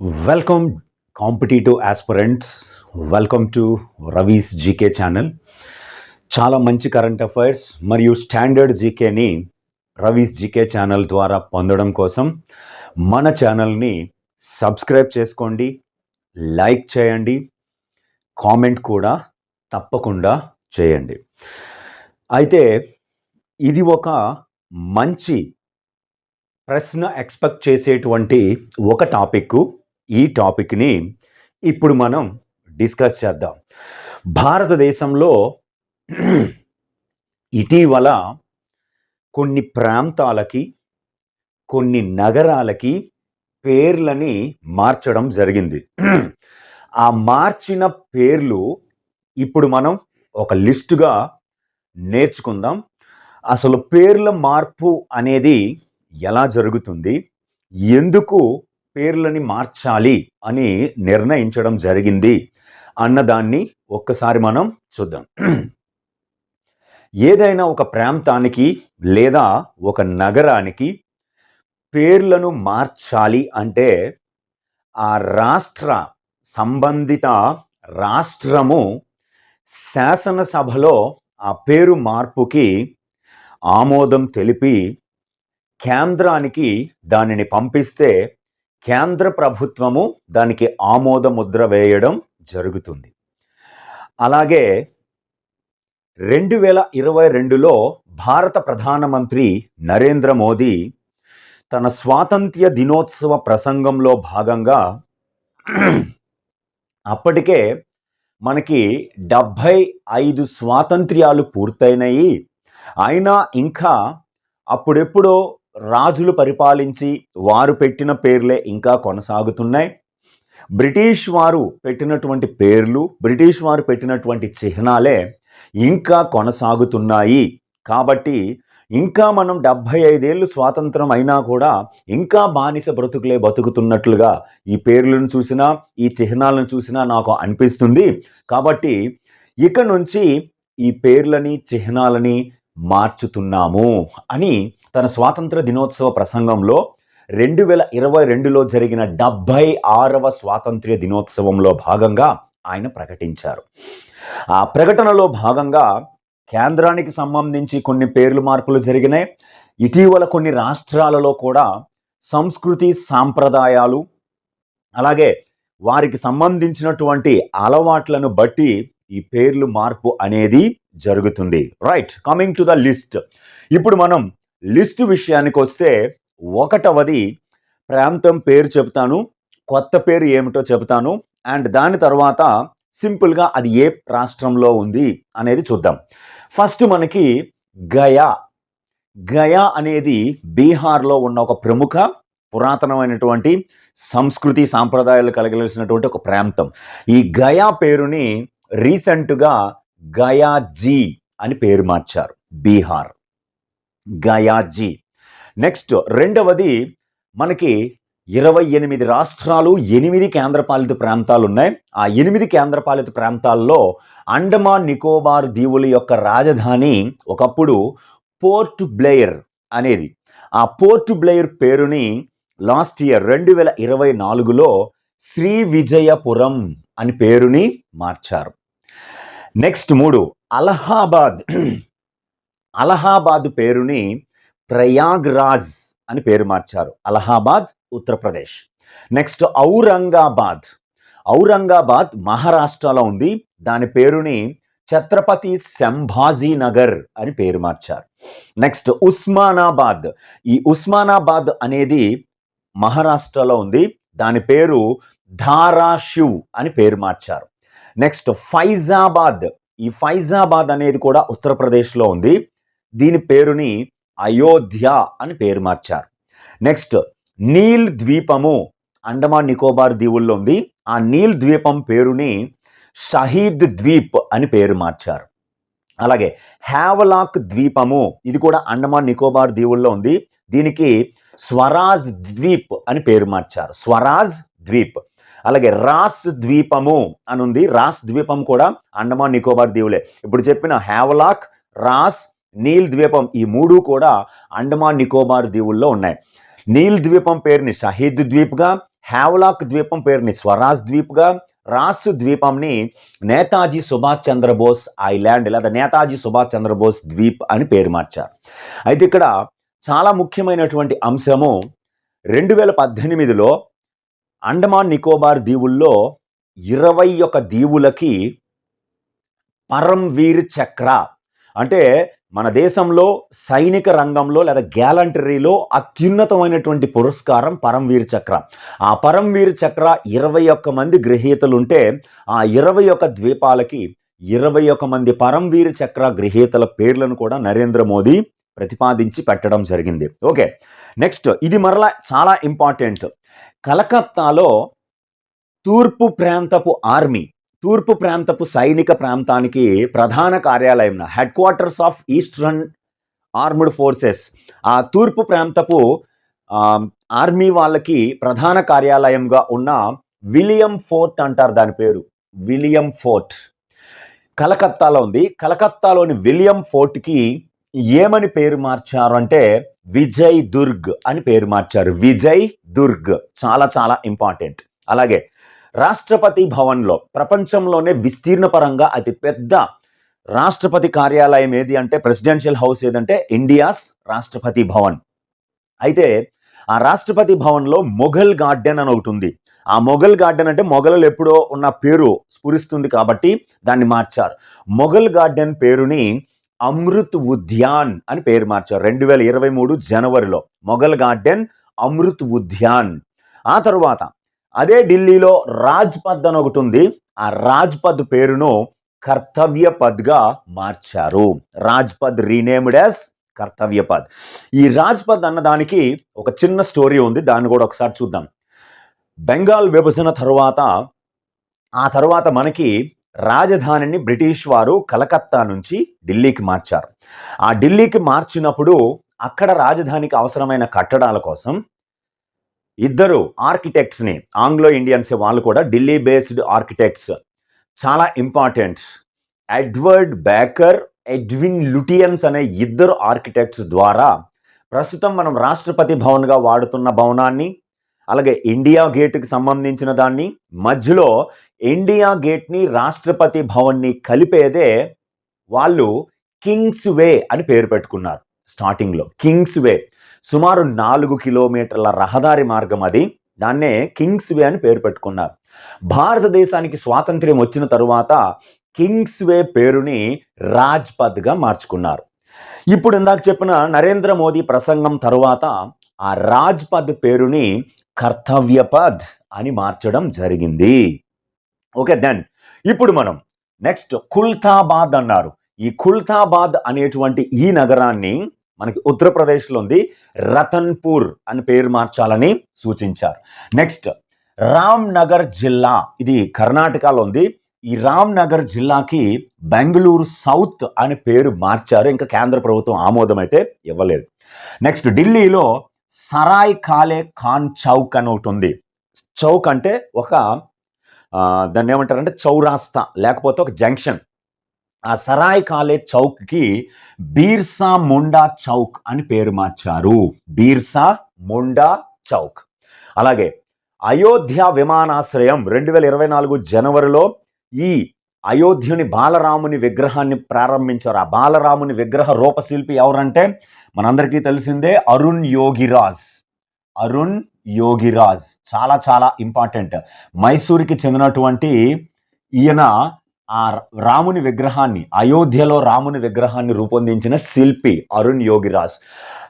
Welcome competitive aspirants welcome to Ravi's GK channel చాలా మంచి current affairs మరియు standard జీకేని రవీస్ జీకే ఛానల్ ద్వారా పొందడం కోసం మన ఛానల్ని సబ్స్క్రైబ్ చేసుకోండి లైక్ చేయండి కామెంట్ కూడా తప్పకుండా చేయండి. అయితే ఇది ఒక మంచి ప్రశ్న ఎక్స్పెక్ట్ చేసేటువంటి ఒక టాపిక్ ఈ టాపిక్ని ఇప్పుడు మనం డిస్కస్ చేద్దాం. భారతదేశంలో ఇటీవల కొన్ని ప్రాంతాలకి కొన్ని నగరాలకి పేర్లని మార్చడం జరిగింది. ఆ మార్చిన పేర్లు ఇప్పుడు మనం ఒక లిస్టుగా నేర్చుకుందాం. అసలు పేర్ల మార్పు అనేది ఎలా జరుగుతుంది? ఎందుకు పేర్లని మార్చాలి అని నిర్ణయించడం జరిగింది. అన్నదాన్ని ఒక్కసారి మనం చూద్దాం. ఏదైనా ఒక ప్రాంతానికి లేదా ఒక నగరానికి పేర్లను మార్చాలి అంటే ఆ రాష్ట్ర సంబంధిత రాష్ట్రము శాసనసభలో ఆ పేరు మార్పుకి ఆమోదం తెలిపి కేంద్రానికి దానిని పంపిస్తే కేంద్ర ప్రభుత్వము దానికి ఆమోద ముద్ర వేయడం జరుగుతుంది. అలాగే రెండు వేల ఇరవై రెండులో భారత ప్రధానమంత్రి నరేంద్ర మోదీ తన స్వాతంత్ర్య దినోత్సవ ప్రసంగంలో భాగంగా అప్పటికే మనకి డెబ్భై ఐదు స్వాతంత్ర్యాలు పూర్తయినాయి. అయినా ఇంకా అప్పుడెప్పుడో రాజులు పరిపాలించి వారు పెట్టిన పేర్లే ఇంకా కొనసాగుతున్నాయి. బ్రిటిష్ వారు పెట్టినటువంటి పేర్లు బ్రిటిష్ వారు పెట్టినటువంటి చిహ్నాలే ఇంకా కొనసాగుతున్నాయి. కాబట్టి ఇంకా మనం డెబ్భై ఐదేళ్ళు స్వాతంత్రం అయినా కూడా ఇంకా బానిస బ్రతుకులే బతుకుతున్నట్లుగా ఈ పేర్లను చూసినా ఈ చిహ్నాలను చూసినా నాకు అనిపిస్తుంది. కాబట్టి ఇక నుంచి ఈ పేర్లని చిహ్నాలని మార్చుతున్నాము అని తన స్వాతంత్ర దినోత్సవ ప్రసంగంలో రెండు వేల ఇరవై రెండులో జరిగిన డెబ్భై ఆరవ స్వాతంత్ర్య దినోత్సవంలో భాగంగా ఆయన ప్రకటించారు. ఆ ప్రకటనలో భాగంగా కేంద్రానికి సంబంధించి కొన్ని పేర్లు మార్పులు జరిగినాయి. ఇటీవల కొన్ని రాష్ట్రాలలో కూడా సంస్కృతి సాంప్రదాయాలు అలాగే వారికి సంబంధించినటువంటి అలవాట్లను బట్టి ఈ పేర్లు మార్పు అనేది జరుగుతుంది. Right coming to the list. ఇప్పుడు మనం లిస్ట్ విషయానికి వస్తే ఒకటవది ప్రాంతం పేరు చెబుతాను కొత్త పేరు ఏమిటో చెబుతాను అండ్ దాని తర్వాత సింపుల్గా అది ఏ రాష్ట్రంలో ఉంది అనేది చూద్దాం. ఫస్ట్ మనకి గయా. గయా అనేది బీహార్లో ఉన్న ఒక ప్రముఖ పురాతనమైనటువంటి సంస్కృతి సాంప్రదాయాలు కలగలిసినటువంటి ఒక ప్రాంతం. ఈ గయా పేరుని రీసెంట్గా గయాజీ అని పేరు మార్చారు బీహార్. గయాజీ. నెక్స్ట్ రెండవది మనకి ఇరవై ఎనిమిది రాష్ట్రాలు ఎనిమిది కేంద్రపాలిత ప్రాంతాలు ఉన్నాయి ఆ ఎనిమిది కేంద్రపాలిత ప్రాంతాల్లో అండమాన్ నికోబార్ దీవుల యొక్క రాజధాని ఒకప్పుడు పోర్ట్ బ్లేయర్ అనేది. ఆ పోర్ట్ బ్లేయర్ పేరుని లాస్ట్ ఇయర్ రెండు వేల ఇరవై నాలుగులో శ్రీ విజయపురం అని పేరుని మార్చారు. నెక్స్ట్ మూడు అలహాబాద్. అలహాబాద్ పేరుని ప్రయాగ్రాజ్ అని పేరు మార్చారు. అలహాబాద్ ఉత్తరప్రదేశ్. నెక్స్ట్ ఔరంగాబాద్. ఔరంగాబాద్ మహారాష్ట్రలో ఉంది. దాని పేరుని ఛత్రపతి సంభాజీ నగర్ అని పేరు మార్చారు. నెక్స్ట్ ఉస్మానాబాద్. ఈ ఉస్మానాబాద్ అనేది మహారాష్ట్రలో ఉంది. దాని పేరు ధారాషివ్ అని పేరు మార్చారు. నెక్స్ట్ ఫైజాబాద్. ఈ ఫైజాబాద్ అనేది కూడా ఉత్తరప్రదేశ్లో ఉంది. దీని పేరుని అయోధ్య అని పేరు మార్చారు. నెక్స్ట్ నీల్ ద్వీపము అండమాన్ నికోబార్ దీవుల్లో ఉంది. ఆ నీల్ ద్వీపం పేరుని షహీద్ ద్వీప్ అని పేరు మార్చారు. అలాగే హ్యావలాక్ ద్వీపము ఇది కూడా అండమాన్ నికోబార్ దీవుల్లో ఉంది. దీనికి స్వరాజ్ ద్వీప్ అని పేరు మార్చారు. స్వరాజ్ ద్వీప్. అలాగే రాస్ ద్వీపము అని ఉంది. రాస్ ద్వీపం కూడా అండమాన్ నికోబార్ దీవులే. ఇప్పుడు చెప్పిన హ్యావలాక్ రాస్ నీల్ ద్వీపం ఈ మూడు కూడా అండమాన్ నికోబార్ దీవుల్లో ఉన్నాయి. నీల్ ద్వీపం పేరుని షహీద్ ద్వీప్గా హ్యావలాక్ ద్వీపం పేరుని స్వరాజ్ ద్వీప్గా రాసు ద్వీపంని నేతాజీ సుభాష్ చంద్రబోస్ ఐలాండ్ లేదా నేతాజీ సుభాష్ చంద్రబోస్ ద్వీప్ అని పేరు మార్చారు. అయితే ఇక్కడ చాలా ముఖ్యమైనటువంటి అంశము రెండు వేల పద్దెనిమిదిలో అండమాన్ నికోబార్ దీవుల్లో ఇరవై ఒక దీవులకి పరంవీర్ చక్ర అంటే మన దేశంలో సైనిక రంగంలో లేదా గ్యాలంటరీలో అత్యున్నతమైనటువంటి పురస్కారం పరంవీర్ చక్ర. ఆ పరంవీర్ చక్ర ఇరవై ఒక్క మంది గ్రహీతలు ఉంటే ఆ ఇరవై ఒక్క ద్వీపాలకి ఇరవై ఒక్క మంది పరంవీర్ చక్ర గ్రహీతల పేర్లను కూడా నరేంద్ర మోదీ ప్రతిపాదించి పెట్టడం జరిగింది. ఓకే నెక్స్ట్ ఇది మరలా చాలా ఇంపార్టెంట్. కలకత్తాలో తూర్పు ప్రాంతపు ఆర్మీ తూర్పు ప్రాంతపు సైనిక ప్రాంతానికి ప్రధాన కార్యాలయం headquarters of eastern armed forces. ఆ తూర్పు ప్రాంతపు ఆర్మీ వాళ్ళకి ప్రధాన కార్యాలయంగా ఉన్న విలియం ఫోర్ట్ అంటారు దాని పేరు. William fort. కలకత్తాలో ఉంది. కలకత్తాలోని విలియం ఫోర్ట్కి ఏమని పేరు మార్చారు అంటే విజయ్ దుర్గ్ అని పేరు మార్చారు. విజయ్ దుర్గ్. చాలా చాలా ఇంపార్టెంట్. అలాగే రాష్ట్రపతి భవన్లో ప్రపంచంలోనే విస్తీర్ణ పరంగా అతి పెద్ద రాష్ట్రపతి కార్యాలయం ఏది అంటే ప్రెసిడెన్షియల్ హౌస్ ఏదంటే ఇండియాస్ రాష్ట్రపతి భవన్. అయితే ఆ రాష్ట్రపతి భవన్లో మొఘల్ గార్డెన్ అని ఒకటి ఉంది. ఆ మొఘల్ గార్డెన్ అంటే మొఘలు ఎప్పుడో ఉన్న పేరు స్ఫురిస్తుంది కాబట్టి దాన్ని మార్చారు. మొఘల్ గార్డెన్ పేరుని అమృత్ ఉద్యాన్ అని పేరు మార్చారు. రెండు వేల ఇరవై మూడు జనవరిలో మొఘల్ గార్డెన్ అమృత్ ఉద్యాన్. ఆ తరువాత అదే ఢిల్లీలో రాజ్పథ్ అని ఒకటి ఉంది. ఆ రాజ్పథ్ పేరును కర్తవ్యపద్గా మార్చారు. రాజ్పథ్ రీనేమ్డ్ యాజ్ కర్తవ్యపద్ ఈ రాజ్పథ్ అన్నదానికి ఒక చిన్న స్టోరీ ఉంది. దాన్ని కూడా ఒకసారి చూద్దాం. బెంగాల్ విభజన తరువాత ఆ తర్వాత మనకి రాజధానిని బ్రిటిష్ వారు కలకత్తా నుంచి ఢిల్లీకి మార్చారు. ఆ ఢిల్లీకి మార్చినప్పుడు అక్కడ రాజధానికి అవసరమైన కట్టడాల కోసం ఇద్దరు ఆర్కిటెక్ట్స్ని ఆంగ్లో ఇండియన్స్ వాళ్ళు కూడా ఢిల్లీ బేస్డ్ ఆర్కిటెక్ట్స్ చాలా important Edward Baker Edwin Lutyens అనే ఇద్దరు ఆర్కిటెక్ట్స్ ద్వారా ప్రస్తుతం మనం రాష్ట్రపతి భవన్గా వాడుతున్న భవనాన్ని అలాగే ఇండియా గేట్కి సంబంధించిన దాన్ని మధ్యలో ఇండియా గేట్ని రాష్ట్రపతి భవన్ని కలిపేదే వాళ్ళు కింగ్స్ వే అని పేరు పెట్టుకున్నారు స్టార్టింగ్లో కింగ్స్ వే సుమారు నాలుగు కిలోమీటర్ల రహదారి మార్గం అది. దాన్నే కింగ్స్ వే అని పేరు పెట్టుకున్నారు. భారతదేశానికి స్వాతంత్ర్యం వచ్చిన తరువాత కింగ్స్ వే పేరుని రాజ్పథ్గా మార్చుకున్నారు. ఇప్పుడు ఇందాక చెప్పిన నరేంద్ర మోదీ ప్రసంగం తరువాత ఆ రాజ్పథ్ పేరుని కర్తవ్యపథ్ అని మార్చడం జరిగింది. ఓకే దెన్ ఇప్పుడు మనం నెక్స్ట్ కుల్తాబాద్ అన్నారు. ఈ కుల్తాబాద్ అనేటువంటి ఈ నగరాన్ని మనకి ఉత్తరప్రదేశ్లో ఉంది. రతన్పూర్ అని పేరు మార్చాలని సూచించారు. నెక్స్ట్ రామ్నగర్ జిల్లా. ఇది కర్ణాటకలో ఉంది. ఈ రామ్నగర్ జిల్లాకి బెంగళూరు సౌత్ అని పేరు మార్చారు. ఇంకా కేంద్ర ప్రభుత్వం ఆమోదం అయితే ఇవ్వలేదు. నెక్స్ట్ ఢిల్లీలో సరాయ్ కాలే ఖాన్ చౌక్ అని ఒకటి ఉంది. చౌక్ అంటే ఒక దాన్ని ఏమంటారంటే చౌరాస్తా లేకపోతే ఒక జంక్షన్. ఆ సరాయ్ కాలే చౌక్కి బీర్సా ముండా చౌక్ అని పేరు మార్చారు. బీర్సా ముండా చౌక్. అలాగే అయోధ్య విమానాశ్రయం రెండు వేల ఇరవై నాలుగు జనవరిలో ఈ అయోధ్యుని బాలరాముని విగ్రహాన్ని ప్రారంభించారు. ఆ బాలరాముని విగ్రహ రూపశిల్పి ఎవరంటే మనందరికీ తెలిసిందే అరుణ్ యోగిరాజ్. అరుణ్ యోగిరాజ్ చాలా చాలా ఇంపార్టెంట్. మైసూర్కి చెందినటువంటి ఈయన ఆ రాముని విగ్రహాన్ని అయోధ్యలో రాముని విగ్రహాన్ని రూపొందించిన శిల్పి అరుణ్ యోగిరాజ్.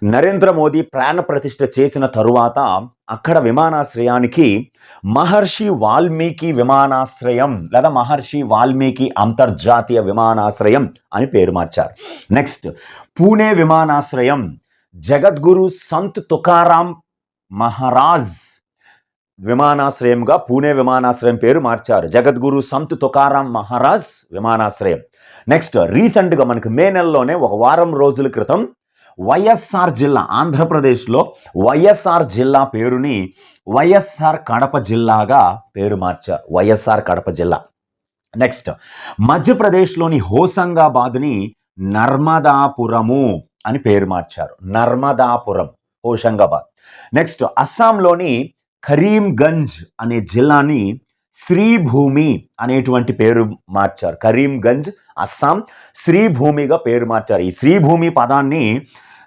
నరేంద్ర మోదీ ప్రాణ ప్రతిష్ఠ చేసిన తరువాత అక్కడ విమానాశ్రయానికి మహర్షి వాల్మీకి విమానాశ్రయం లేదా మహర్షి వాల్మీకి అంతర్జాతీయ విమానాశ్రయం అని పేరు మార్చారు. నెక్స్ట్ పూణే విమానాశ్రయం. జగద్గురు సంత్ తుకారాం మహారాజ్ విమానాశ్రయంగా పూణే విమానాశ్రయం పేరు మార్చారు. జగద్గురు సంత్ తుకారాం మహారాజ్ విమానాశ్రయం. నెక్స్ట్ రీసెంట్గా మనకి మే నెలలోనే ఒక వారం రోజుల క్రితం వైఎస్ఆర్ జిల్లా ఆంధ్రప్రదేశ్లో వైఎస్ఆర్ జిల్లా పేరుని వైఎస్ఆర్ కడప జిల్లాగా పేరు మార్చారు. వైఎస్ఆర్ కడప జిల్లా. నెక్స్ట్ మధ్యప్రదేశ్లోని హోసంగాబాద్ని నర్మదాపురము అని పేరు మార్చారు. నర్మదాపురం హోషంగాబాద్. నెక్స్ట్ అస్సాంలోని కరీంగంజ్ అనే జిల్లాని శ్రీభూమి అనేటువంటి పేరు మార్చారు. కరీంగంజ్ అస్సాం శ్రీభూమిగా పేరు మార్చారు. ఈ శ్రీభూమి పదాన్ని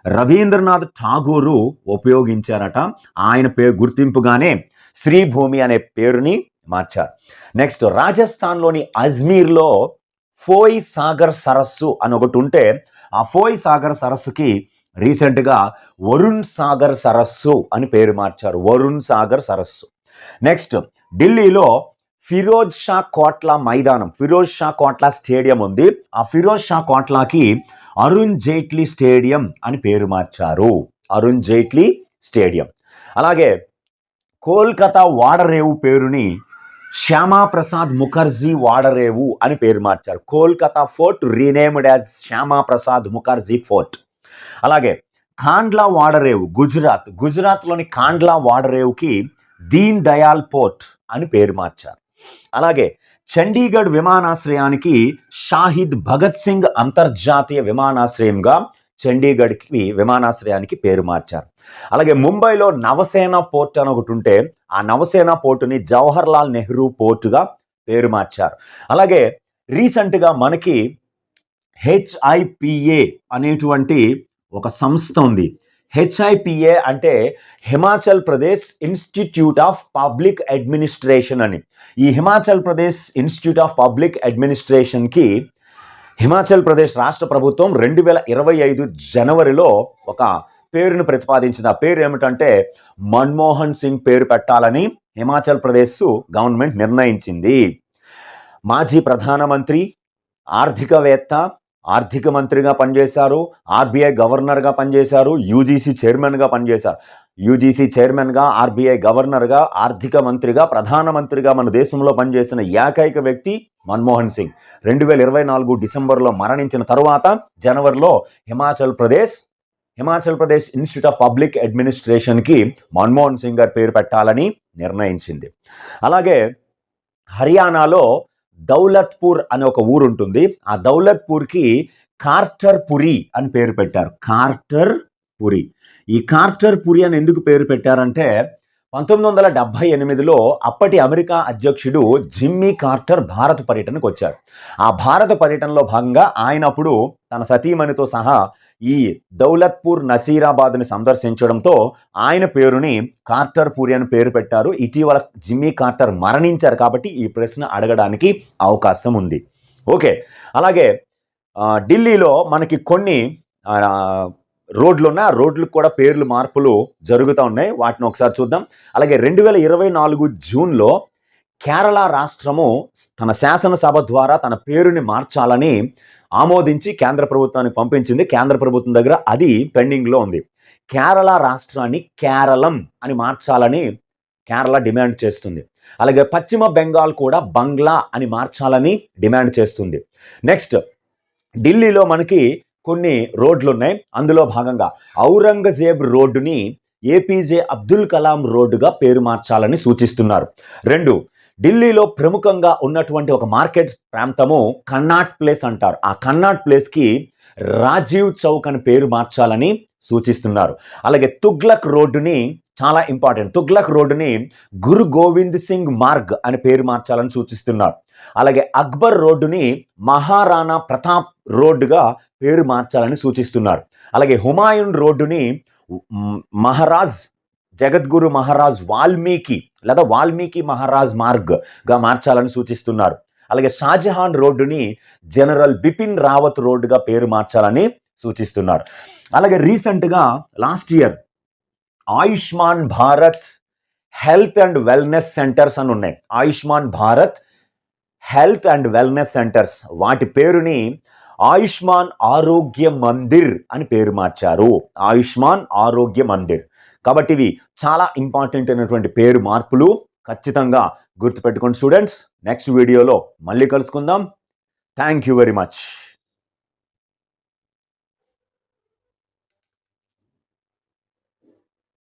రవీంద్రనాథ్ ఠాగూరు ఉపయోగించారట. ఆయన పేరు గుర్తింపుగానే శ్రీభూమి అనే పేరుని మార్చారు. నెక్స్ట్ రాజస్థాన్లోని అజ్మీర్లో ఫోయ్ సాగర్ సరస్సు అని ఒకటి ఉంటే ఆ ఫోయ్ సాగర్ సరస్సుకి రీసెంట్గా వరుణ్ సాగర్ సరస్సు అని పేరు మార్చారు. వరుణ్ సాగర్ సరస్సు. నెక్స్ట్ ఢిల్లీలో ఫిరోజ్ షా కోట్లా మైదానం ఫిరోజ్ షా కోట్లా స్టేడియం ఉంది. ఆ ఫిరోజ్ షా కోట్లాకి అరుణ్ జైట్లీ స్టేడియం అని పేరు మార్చారు. అరుణ్ జైట్లీ స్టేడియం. అలాగే కోల్కతా వాడరేవు పేరుని శ్యామాప్రసాద్ ముఖర్జీ వాడరేవు అని పేరు మార్చారు. Kolkata fort renamed as Shyamaprasad Mukherjee fort. అలాగే కాండ్లా వాడరేవు గుజరాత్. గుజరాత్లోని కాండ్లా వాడరేవుకి దీన్ దయాల్ పోర్ట్ అని పేరు మార్చారు. అలాగే చండీగఢ్ విమానాశ్రయానికి షాహిద్ భగత్ సింగ్ అంతర్జాతీయ విమానాశ్రయంగా చండీగఢ్కి విమానాశ్రయానికి పేరు మార్చారు. అలాగే ముంబైలో నవసేన పోర్ట్ అని ఒకటి ఉంటే ఆ నవసేన పోర్టుని జవహర్ లాల్ నెహ్రూ పోర్టుగా పేరు మార్చారు. అలాగే రీసెంట్గా మనకి హెచ్ఐపిఏ అనేటువంటి ఒక సంస్థ ఉంది. హెచ్ఐపిఏ అంటే Himachal Pradesh institute of public administration అని. ఈ Himachal Pradesh institute of public అడ్మినిస్ట్రేషన్కి Himachal Pradesh రాష్ట్ర ప్రభుత్వం రెండు వేల ఇరవై ఐదు జనవరిలో ఒక పేరును ప్రతిపాదించింది. ఆ పేరు ఏమిటంటే మన్మోహన్ సింగ్ పేరు పెట్టాలని హిమాచల్ ప్రదేశ్ గవర్నమెంట్ నిర్ణయించింది. మాజీ ప్రధానమంత్రి ఆర్థికవేత్త ఆర్థిక మంత్రిగా పనిచేశారు ఆర్బీఐ గవర్నర్గా పనిచేశారు యూజీసీ చైర్మన్గా పనిచేశారు. యూజీసీ చైర్మన్గా ఆర్బీఐ గవర్నర్గా ఆర్థిక మంత్రిగా ప్రధానమంత్రిగా మన దేశంలో పనిచేసిన ఏకైక వ్యక్తి మన్మోహన్ సింగ్. రెండు వేల ఇరవై నాలుగు డిసెంబర్లో మరణించిన తరువాత జనవరిలో Himachal Pradesh Himachal Pradesh institute of public అడ్మినిస్ట్రేషన్కి Manmohan Singh గారి పేరు పెట్టాలని నిర్ణయించింది. అలాగే హర్యానాలో దౌలత్పూర్ అనే ఒక ఊరు ఉంటుంది ఆ దౌలత్పూర్కి కార్టర్ పురి అని పేరు పెట్టారు. కార్టర్ పురి. ఈ కార్టర్ పురి అని ఎందుకు పేరు పెట్టారంటే పంతొమ్మిది వందల డెబ్భై ఎనిమిదిలో అప్పటి అమెరికా అధ్యక్షుడు జిమ్మీ కార్టర్ భారత పర్యటనకు వచ్చాడు ఆ భారత పర్యటనలో భాగంగా ఆయన అప్పుడు తన సతీమణితో సహా ఈ దౌలత్పూర్ నసీరాబాద్ని సందర్శించడంతో ఆయన పేరుని కార్టర్ పూరి అని పేరు పెట్టారు. ఇటీవల జిమ్మీ కార్టర్ మరణించారు కాబట్టి ఈ ప్రశ్న అడగడానికి అవకాశం ఉంది. ఓకే. అలాగే ఢిల్లీలో మనకి కొన్ని రోడ్లు ఉన్నాయి రోడ్లకు కూడా పేర్లు మార్పులు జరుగుతూ ఉన్నాయి. వాటిని ఒకసారి చూద్దాం. అలాగే రెండు వేల ఇరవై నాలుగు జూన్లో కేరళ రాష్ట్రము తన శాసనసభ ద్వారా తన పేరుని మార్చాలని ఆమోదించి కేంద్ర ప్రభుత్వాన్ని పంపించింది. కేంద్ర ప్రభుత్వం దగ్గర అది పెండింగ్లో ఉంది. కేరళ రాష్ట్రాన్ని కేరళం అని మార్చాలని కేరళ డిమాండ్ చేస్తుంది. అలాగే పశ్చిమ బెంగాల్ కూడా బంగ్లా అని మార్చాలని డిమాండ్ చేస్తుంది. నెక్స్ట్ ఢిల్లీలో మనకి కొన్ని రోడ్లు ఉన్నాయి అందులో భాగంగా ఔరంగజేబ్ రోడ్డుని ఏపీజే అబ్దుల్ కలాం రోడ్డుగా పేరు మార్చాలని సూచిస్తున్నారు. రెండు ఢిల్లీలో ప్రముఖంగా ఉన్నటువంటి ఒక మార్కెట్ ప్రాంతము కన్నాట్ ప్లేస్ అంటారు. ఆ కన్నాట్ ప్లేస్కి రాజీవ్ చౌక్ అని పేరు మార్చాలని సూచిస్తున్నారు. అలాగే తుగ్లక్ రోడ్డుని చాలా ఇంపార్టెంట్. తుగ్లక్ రోడ్డుని గురు గోవింద్ సింగ్ మార్గ్ అని పేరు మార్చాలని సూచిస్తున్నారు. అలాగే అక్బర్ రోడ్డుని మహారాణా ప్రతాప్ రోడ్డుగా పేరు మార్చాలని సూచిస్తున్నారు. అలాగే హుమాయూన్ రోడ్డుని మహారాజ్ జగద్గురు మహారాజ్ వాల్మీకి లేదా వాల్మీకి మహారాజ్ మార్గ్గా మార్చాలని సూచిస్తున్నారు. అలాగే షాజహాన్ రోడ్డుని జనరల్ బిపిన్ రావత్ రోడ్డుగా పేరు మార్చాలని సూచిస్తున్నారు. అలాగే రీసెంట్గా last year Ayushman Bharat health and wellness centres అని ఉన్నాయి. Ayushman Bharat health and wellness centres వాటి పేరుని ఆయుష్మాన్ ఆరోగ్య మందిర్ అని పేరు మార్చారు. ఆయుష్మాన్ ఆరోగ్య మందిర్. కాబట్టి ఇవి చాలా ఇంపార్టెంట్ అయినటువంటి పేరు మార్పులు ఖచ్చితంగా గుర్తుపెట్టుకోండి స్టూడెంట్స్ నెక్స్ట్ వీడియోలో మళ్ళీ కలుసుకుందాం. Thank you very much